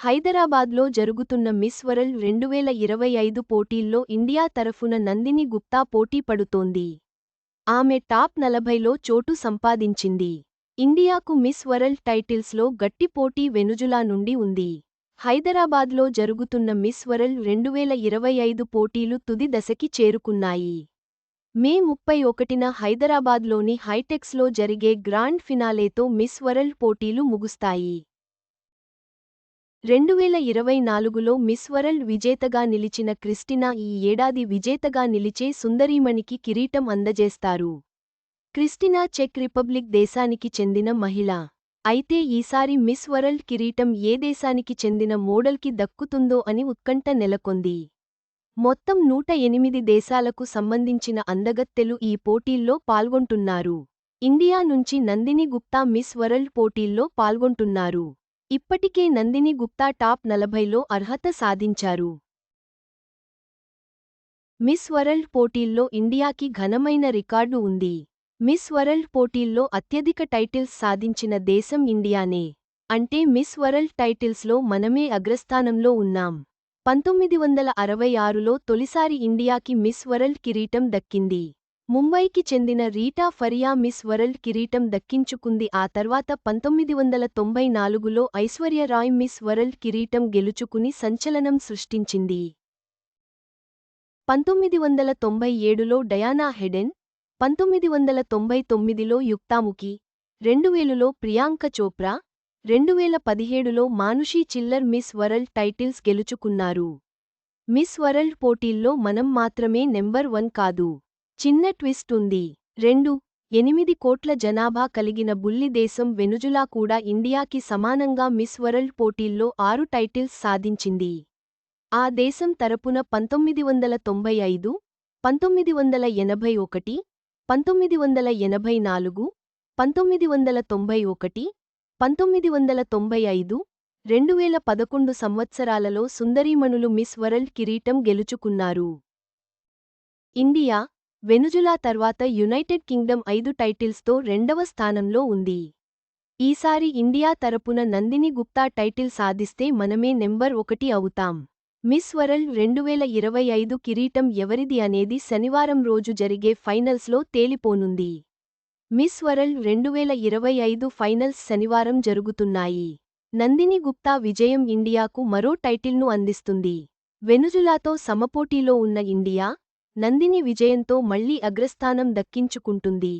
హైదరాబాద్లో జరుగుతున్న miss world రెండువేల ఇరవై ఐదు పోటీల్లో ఇండియా తరఫున నందిని గుప్తా పోటీ పడుతోంది. ఆమె టాప్ నలభైలో చోటు సంపాదించింది. ఇండియాకు మిస్ వరల్డ్ టైటిల్స్లో గట్టి పోటీ వెనుజులా నుండి ఉంది. హైదరాబాద్లో జరుగుతున్న మిస్ వరల్డ్ రెండువేల ఇరవై ఐదు పోటీలు తుది దశకి చేరుకున్నాయి. మే ముప్పై ఒకటిన హైదరాబాద్లోని హైటెక్స్లో జరిగే గ్రాండ్ ఫినాలేతో మిస్ వరల్డ్ పోటీలు ముగుస్తాయి. రెండువేల ఇరవై నాలుగులో మిస్ వరల్డ్ విజేతగా నిలిచిన క్రిస్టినా ఈ ఏడాది విజేతగా నిలిచే సుందరీమణికి కిరీటం అందజేస్తారు. క్రిస్టినా చెక్ రిపబ్లిక్ దేశానికి చెందిన మహిళ. అయితే ఈసారి మిస్ వరల్డ్ కిరీటం ఏ దేశానికి చెందిన మోడల్కి దక్కుతుందో అని ఉత్కంఠ నెలకొంది. మొత్తం నూట ఎనిమిది దేశాలకు సంబంధించిన అందగత్తెలు ఈ పోటీల్లో పాల్గొంటున్నారు. ఇండియా నుంచి నందిని గుప్తా మిస్ వరల్డ్ పోటీల్లో పాల్గొంటున్నారు. ఇప్పటికే నందిని గుప్తా టాప్ నలభైలో అర్హత సాధించారు. మిస్ వరల్డ్ పోటీల్లో ఇండియాకి ఘనమైన రికార్డు ఉంది. మిస్ వరల్డ్ పోటీల్లో అత్యధిక టైటిల్స్ సాధించిన దేశం ఇండియానే. అంటే మిస్ వరల్డ్ టైటిల్స్లో మనమే అగ్రస్థానంలో ఉన్నాం. పంతొమ్మిది వందల అరవై ఆరులో తొలిసారి ఇండియాకి మిస్ వరల్డ్ కిరీటం దక్కింది. ముంబైకి చెందిన రీటా ఫరియా మిస్ వరల్డ్ కిరీటం దక్కించుకుంది. ఆ తర్వాత పంతొమ్మిది వందల తొంభై నాలుగులో ఐశ్వర్యరాయ్ మిస్ వరల్డ్ కిరీటం గెలుచుకుని సంచలనం సృష్టించింది. పంతొమ్మిది వందల తొంభై ఏడులో డయానా హెడెన్ పంతొమ్మిది వందల తొంభై తొమ్మిదిలో యుక్తాముఖి రెండువేలులో ప్రియాంక చోప్రా రెండువేల పదిహేడులో Manushi Chhillar Miss World titles గెలుచుకున్నారు. మిస్ వరల్డ్ పోటీల్లో మనం మాత్రమే నెంబర్ వన్ కాదు. చిన్న ట్విస్ట్ ఉంది. రెండు ఎనిమిది కోట్ల జనాభా కలిగిన బుల్లి దేశం వెనుజులా కూడా ఇండియాకి సమానంగా మిస్ వరల్డ్ పోటీల్లో ఆరు టైటిల్స్ సాధించింది. ఆ దేశం తరపున పంతొమ్మిది వందల తొంభై ఐదు పంతొమ్మిది వందల ఎనభై ఒకటి పంతొమ్మిది వందల ఎనభై నాలుగు పంతొమ్మిది వందల తొంభై ఒకటి పంతొమ్మిది వందల తొంభై ఐదు రెండువేల పదకొండు సంవత్సరాలలో సుందరీమణులు మిస్ వరల్డ్ కిరీటం గెలుచుకున్నారు. ఇండియా వెనుజులా తర్వాత యునైటెడ్ కింగ్డమ్ ఐదు టైటిల్స్తో రెండవ స్థానంలో ఉంది. ఈసారి ఇండియా తరపున నందిని గుప్తా టైటిల్ సాధిస్తే మనమే నెంబర్ ఒకటి అవుతాం. మిస్ వరల్డ్ రెండువేల ఇరవై ఐదు కిరీటం ఎవరిది అనేది శనివారం రోజు జరిగే ఫైనల్స్లో తేలిపోనుంది. మిస్ వరల్డ్ రెండువేల ఇరవై ఐదు ఫైనల్స్ శనివారం జరుగుతున్నాయి. నందిని గుప్తా విజయం ఇండియాకు మరో టైటిల్ను అందిస్తుంది. వెనుజులాతో సమపోటీలో ఉన్న ఇండియా నందిని విజయంతో మళ్ళీ అగ్రస్థానం దక్కించుకుంటుంది.